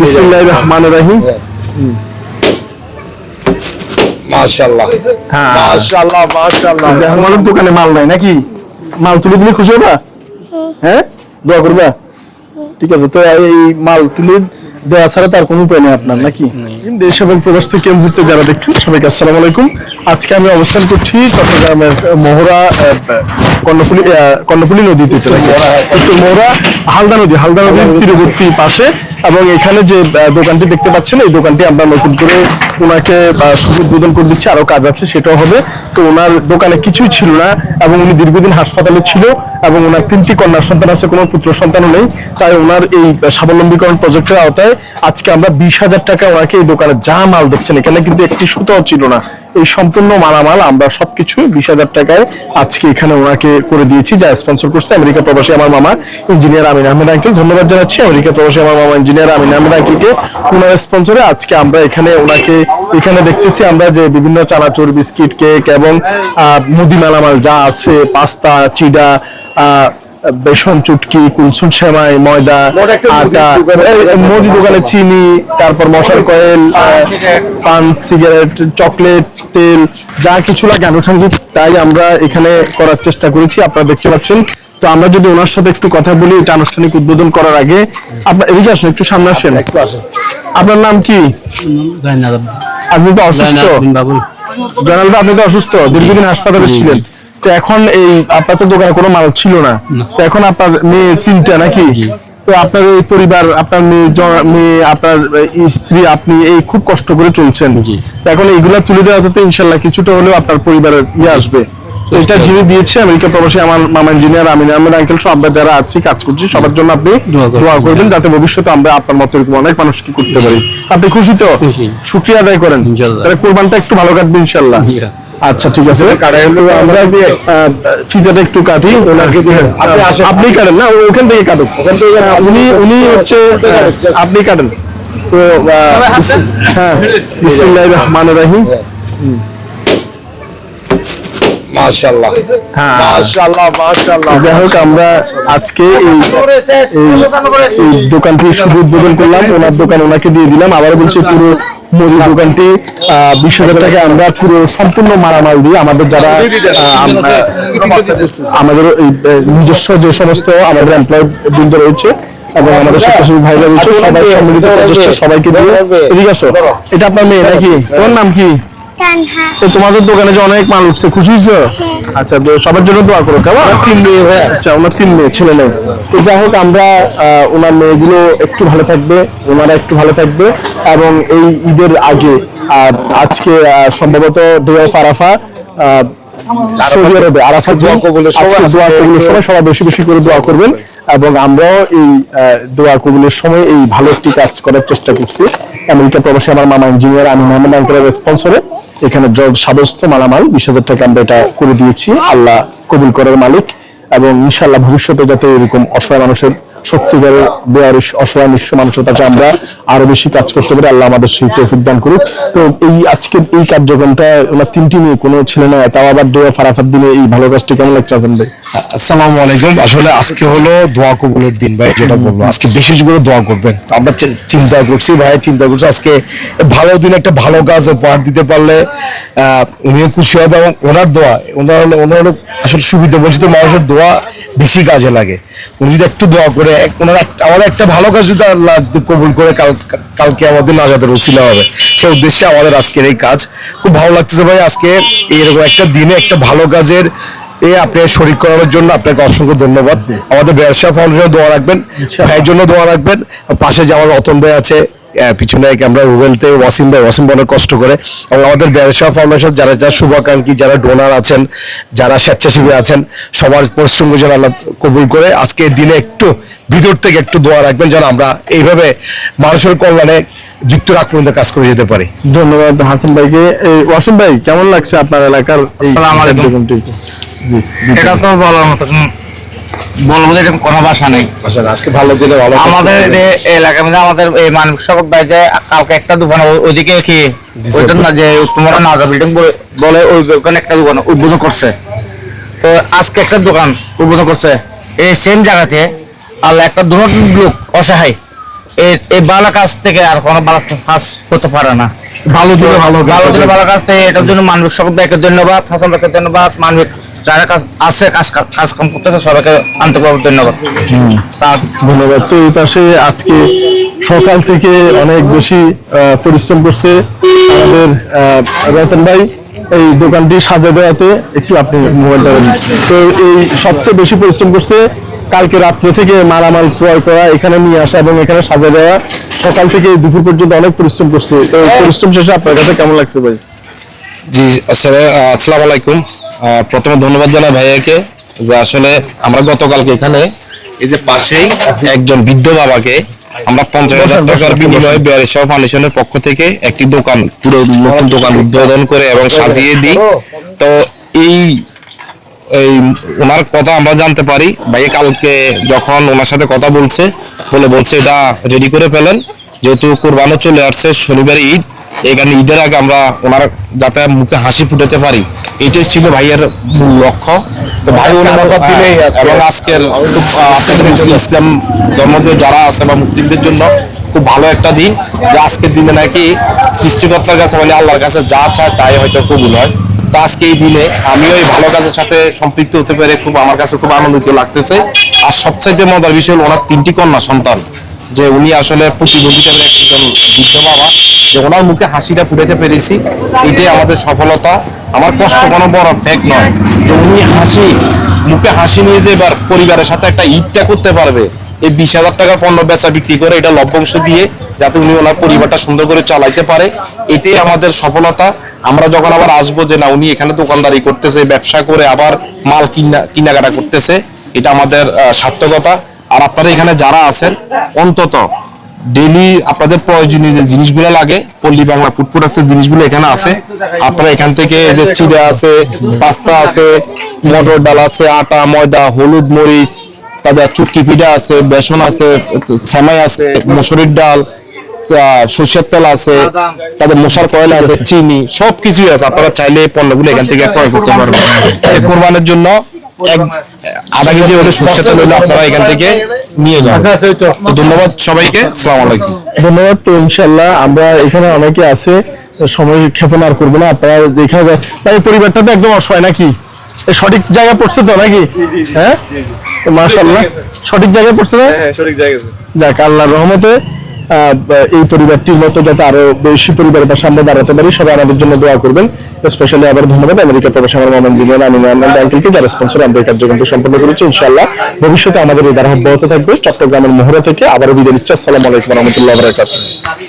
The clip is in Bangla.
বিসমিল্লাহির রহমান রহিম। মাশাআল্লাহ। হ্যাঁ। মাশাআল্লাহ মাশাআল্লাহ। যে আমাদের দোকানে মাল নাই নাকি? মাল তুলে দিলে খুশি হবা? হ্যাঁ? দোয়া করবা? ঠিক আছে তো এই মাল তুলে দেওয়া ছাড়া তার কোনো উপায় নেই আপনার নাকি? দেশ এবং প্রবাস থেকে মুহূর্তে যারা দেখছেন সবাইকে আসসালামু আলাইকুম। আজকে আমি অবস্থান করছি চট্টগ্রামের আহ, কর্ণফুলি কর্ণফুলি নদীতে একটু মহড়া হালদা নদী হালদা নদীর তীরবর্তী পাশে। এবং এখানে যে দোকানটি দেখতে পাচ্ছেন এই দোকানটি আমরা নতুন করে ওনাকে উদ্বোধন করে দিচ্ছি আরও কাজ আছে সেটাও হবে। তো ওনার দোকানে কিছুই ছিল না এবং উনি দীর্ঘদিন হাসপাতালে ছিল এবং ওনার তিনটি কন্যা সন্তান আছে কোনো পুত্র সন্তানও নেই। তাই ওনার এই স্বাবলম্বীকরণ প্রজেক্টের আওতায় আজকে আমরা বিশ হাজার টাকা ওনাকে এই দোকানে যা মাল দেখছেন, এখানে কিন্তু একটি সুতাও ছিল না। এই সম্পূর্ণ মালামাল আমরা সবকিছু বিশ হাজার টাকায় আজকে এখানে ওনাকে করে দিয়েছি, যা স্পন্সর করছে আমেরিকা প্রবাসী আমার মামা ইঞ্জিনিয়ার আমিন আহমেদ আঙ্কেল ধন্যবাদ জানাচ্ছি আমেরিকা প্রবাসী আমার মামা ইঞ্জিনিয়ার আমিন আহমেদ আঙ্কেলকে ওনার স্পন্সরে আজকে আমরা এখানে ওনাকে এখানে দেখতেছি আমরা যে বিভিন্ন চানাচুর, বিস্কিট, কেক এবং মুদি মালামাল যা আছে, পাস্তা, চিডা বেসন চুটকি কুলসুন সেমাই ময়দা আটা মুদি দোকানে চিনি তারপর মশার কয়েল পান সিগারেট চকলেট তেল যা কিছু লাগে আনুষঙ্গিক তাই আমরা এখানে করার চেষ্টা করেছি আপনারা দেখতে পাচ্ছেন। তো আমরা যদি ওনার সাথে একটু কথা বলি এটা আনুষ্ঠানিক উদ্বোধন করার আগে আপনার এদিকে আসেন একটু সামনে আসেন। আপনার নাম কি? আপনি তো অসুস্থ। জয়নাল আপনি তো অসুস্থ দীর্ঘদিন হাসপাতালে ছিলেন। তো এখন এই আপনার তো দোকানে কোনো মাল ছিল না। তো এখন আপনার মেয়ে তিনটা নাকি? তো আপনার এই পরিবার আপনার মেয়ে মেয়ে আপনার স্ত্রী আপনি এই খুব কষ্ট করে চলছেন। এখন এইগুলা তুলে দেওয়া তো ইনশাল্লাহ কিছুটা হলেও আপনার পরিবারের ইয়ে আসবে। এটা যিনি দিয়েছে আমেরিকা প্রবাসী আমার মামা ইঞ্জিনিয়ার আমিন আহমেদ আঙ্কেল সব আমরা যারা আছি কাজ করছি সবার জন্য আপনি দোয়া করবেন। যাতে ভবিষ্যতে আমরা আপনার মতো এরকম অনেক মানুষ কি করতে পারি। আপনি খুশি তো? শুক্রিয়া আদায় করেন। তাহলে কোরবানটা একটু ভালো কাটবে ইনশাল্লাহ। আচ্ছা ঠিক আছে। আমরা ফিতাটা একটু কাটি ওনাকে আপনি কাটেন না ওখান থেকে কাটুক। উনি উনি হচ্ছে আপনি কাটেন। তো হ্যাঁ বিসমিল্লাহির রহমানির রহিম। হ্যাঁ। আমরা আজকে এই এই দোকানটি শুভ উদ্বোধন করলাম। ওনার দোকান ওনাকে দিয়ে দিলাম। আবার বলছি পুরো মুদির দোকানটি বিশ হাজার টাকা আমরা পুরো সম্পূর্ণ মারামাল দিয়ে আমাদের যারা আমাদের এই নিজস্ব যে সমস্ত আমাদের এমপ্লয় বৃন্দ রয়েছে এবং আমাদের স্বেচ্ছাসেবী ভাইরা রয়েছে সবাই সম্মিলিত সবাইকে দিয়ে এদিকে আসো। এটা আপনার মেয়ে নাকি? তোমার নাম কি? তানহা তো তোমাদের দোকানে যে অনেক মাল উঠছে খুশি হয়েছে? আচ্ছা তো সবার জন্য দোয়া করো কেমন? তিন মেয়ে ভাই আচ্ছা ওনার তিন মেয়ে ছেলে নেই তো যাই হোক আমরা ওনার মেয়েগুলো একটু ভালো থাকবে ওনারা একটু ভালো থাকবে এবং এই ঈদের আগে আজকে সম্ভবত ডে ফারাফা আরাফা আহ, সৌদি আরবে আরাফাত দোয়া কবুলের আজকে দোয়া কবুলের সময় সবাই বেশি বেশি করে দোয়া করবেন এবং আমরাও এই দোয়া কবুলের সময় এই ভালো একটি কাজ করার চেষ্টা করছি। আমেরিকা প্রবাসী আমার মামা ইঞ্জিনিয়ার আমি আহমেদ আঙ্কেলের স্পন্সরে এখানে জব সাব্যস্ত মালামাল বিশ হাজার টাকা আমরা এটা করে দিয়েছি। আল্লাহ কবুল করার মালিক এবং ইনশাল্লাহ ভবিষ্যতে যাতে এরকম অসহায় মানুষের সত্যিকারের বেয়ারিশ অসহায় নিঃস্ব মানুষের কাছে আমরা আরও বেশি কাজ করতে পারি। আল্লাহ আমাদের সেই তৌফিক দান করুক। তো এই আজকের এই কার্যক্রমটা ওনার তিনটি মেয়ে কোনো ছেলে না তাও আবার ডে ফারাফাত দিনে এই ভালো কাজটি কেমন লাগছে আজম ভাই? আসসালামু আলাইকুম। আসলে আজকে হলো দোয়া কবুলের দিন ভাই, যেটা বলব। আজকে বিশেষ করে দোয়া করবেন। আমরা চিন্তা করছি ভাই, চিন্তা করছি আজকে ভালো দিন, একটা ভালো কাজ উপহার দিতে পারলে উনিও খুশি হবে এবং ওনার দোয়া, ওনার হলো ওনার হলো আসলে সুবিধা বঞ্চিত মানুষের দোয়া বেশি কাজে লাগে। উনি যদি একটু দোয়া করে ওনার আমাদের একটা ভালো কাজ যদি আল্লাহ কবুল করে কাল কালকে আমাদের নাজাদের উসিলা হবে। সেই উদ্দেশ্যে আমাদের আজকের এই কাজ। খুব ভালো লাগতেছে ভাই আজকে এরকম একটা দিনে একটা ভালো কাজের এ আপনার শরীর করানোর জন্য আপনাকে অসংখ্য ধন্যবাদ। আমাদের ব্যবসা ফাউন্ডেশন দোয়া রাখবেন। ভাইয়ের জন্য দোয়া রাখবেন। পাশে যে আমার রতন ভাই আছে পিছনে আমরা রুবেলতে ওয়াসিম ভাই ওয়াসিম ভাই অনেক কষ্ট করে। এবং আমাদের ব্যবসা ফাউন্ডেশন যারা যারা শুভাকাঙ্ক্ষী যারা ডোনার আছেন যারা স্বেচ্ছাসেবী আছেন সবার পরিশ্রম যেন আল্লাহ কবুল করে। আজকে দিনে একটু ভিতর থেকে একটু দোয়া রাখবেন যেন আমরা এইভাবে মানুষের কল্যাণে মৃত্যুর আগ পর্যন্ত কাজ করে যেতে পারি। ধন্যবাদ হাসান ভাইকে। ওয়াসিম ভাই কেমন লাগছে আপনার এলাকার এটা তো বলার মতো। বলব যে এরকম কোনো ভাষা নেই। আজকে ভালো দিনে ভালো আমাদের এলাকার মধ্যে আমাদের এই মানব সড়ক বাইরে কালকে একটা দোকান ওইদিকে কি ওইটা না যে তোমরা নাজা বিল্ডিং বলে ওই ওখানে একটা দোকান উদ্বোধন করছে। তো আজকে একটা দোকান উদ্বোধন করছে। এই সেম জায়গাতে আল্লাহ একটা দুটো লোক অসহায়। এই- এই ভালো কাজ থেকে আর কোনো ভালো কাজ হতে পারে না। ভালো দিলে ভালো ভালো। দিলে ভালো কাজ থেকে এটার জন্য মানবিক ভাইকে ধন্যবাদ হাসান ভাইকে ধন্যবাদ মানবিক যারা কাজ আছে কাজ কাজ কাম করতেছে সবাইকে আন্তরিকভাবে ধন্যবাদ। স্যার। ধন্যবাদ। তো এই পাশে আজকে সকাল থেকে অনেক বেশি আহ, পরিশ্রম করছে আমাদের রতন ভাই। এই দোকানটি সাজা দেওয়াতে একটু আপনি মোবাইলটা। তো এই সবচেয়ে বেশি পরিশ্রম করছে কালকে রাত্রে থেকে মালামাল ক্রয় করা এখানে নিয়ে আসা এবং এখানে সাজা দেওয়া। সকাল থেকে দুপুর পর্যন্ত অনেক পরিশ্রম করছে। তো পরিশ্রম শেষে আপনার কাছে কেমন লাগছে ভাই? জি আসসালাম আলাইকুম। প্রথমে ধন্যবাদ জানাই ভাইয়াকে যে আসলে আমরা গতকালকে এখানে এই যে পাশেই একজন বৃদ্ধ বাবাকে আমরা পঞ্চাশ হাজার টাকার বিনিময়ে বিহারি ফাউন্ডেশনের পক্ষ থেকে একটি দোকান, পুরো নতুন দোকান উদ্বোধন করে এবং সাজিয়ে দিই। তো এই এই ওনার কথা আমরা জানতে পারি। ভাইয়া কালকে যখন ওনার সাথে কথা বলছে, বলে বলছে এটা রেডি করে ফেলেন। যেহেতু কোরবানো চলে আসছে শনিবার ঈদ এখানে ঈদের আগে আমরা ওনার যাতে মুখে হাসি ফুটাতে পারি এটাই ছিল ভাইয়ের মূল লক্ষ্য। তো ভাই ওনার দিলে এবং আজকের ইসলাম ধর্ম যারা আছে বা মুসলিমদের জন্য খুব ভালো একটা দিন যে আজকের দিনে নাকি সৃষ্টিকর্তার কাছে মানে আল্লাহর কাছে যা চায় তাই হয়তো কবুল হয়। তো আজকে এই দিনে আমিও এই ভালো কাজের সাথে সম্পৃক্ত হতে পেরে খুব আমার কাছে খুব আনন্দিত লাগতেছে। আর সবচাইতে মজার বিষয় হলো ওনার তিনটি কন্যা সন্তান। যে উনি আসলে প্রতিযোগিতার একজন বৃদ্ধ বাবা যে ওনার মুখে হাসিটা ফুটাতে পেরেছি। এটাই আমাদের সফলতা। আমার কষ্ট কোনো বড় ফেক নয়। যে উনি হাসি, মুখে হাসি নিয়ে যে এবার পরিবারের সাথে একটা ঈদটা করতে পারবে, এই বিশ হাজার টাকার পণ্য বেচা বিক্রি করে এটা লভ্যাংশ দিয়ে যাতে উনি ওনার পরিবারটা সুন্দর করে চালাইতে পারে, এটাই আমাদের সফলতা। আমরা যখন আবার আসব যে না, উনি এখানে দোকানদারি করতেছে, ব্যবসা করে আবার মাল কিনা কিনাকাটা করতেছে, এটা আমাদের সার্থকতা। আর আপনারা এখানে যারা আছেন, অন্তত ডেলি আপনাদের প্রয়োজনীয় যে জিনিসগুলো লাগে, পল্লী বাংলা ফুড প্রোডাক্টসের জিনিসগুলো এখানে আছে। আপনারা এখান থেকে যে চিড়া আছে, পাস্তা আছে, মটর ডাল আছে, আটা, ময়দা, হলুদ মরিচ তাদের চুটকি পিঠা আছে, বেসন আছে, সেমাই আছে, মসুরির ডাল সর্ষের তেল আছে তাদের মশার কয়েল আছে, চিনি, সবকিছুই আছে। আপনারা চাইলে পণ্যগুলো এখান থেকে ক্রয় করতে পারবেন। কোরবানের জন্য আধা কেজি হলে সর্ষের তেল হলে আপনারা এখান থেকে নিয়ে যান ধন্যবাদ সবাইকে আসসালামু আলাইকুম। ধন্যবাদ তো ইনশাল্লাহ আমরা এখানে অনেকে আছে সময় ক্ষেপণ আর করব না আপনারা দেখা যায় তাই পরিবারটা তো একদম অসহায় নাকি? সঠিক জায়গায় পড়ছে তো নাকি? হ্যাঁ? তো মাশাল্লাহ সঠিক জায়গায় পড়ছে। না? যাক আল্লাহর রহমতে এই পরিবারটির মতো যাতে আরও বেশি পরিবারের পাশে আমরা দাঁড়াতে পারি, সবাই আমাদের জন্য দোয়া করবেন। স্পেশালি আবার ধন্যবাদ, আমেরিকা প্রবাসী আমার মামন জিনিয়ার আমি আনন্দ আঙ্কেলকে যারা স্পন্সর আমরা এই কার্যক্রমটি সম্পন্ন করেছি, ইনশাআল্লাহ ভবিষ্যতে আমাদের এই ধারা অব্যাহত থাকবে। চট্টগ্রামের মোহরা থেকে আবারও বিদায় নিচ্ছে। আসসালামু আলাইকুম রহমতুল্লাহ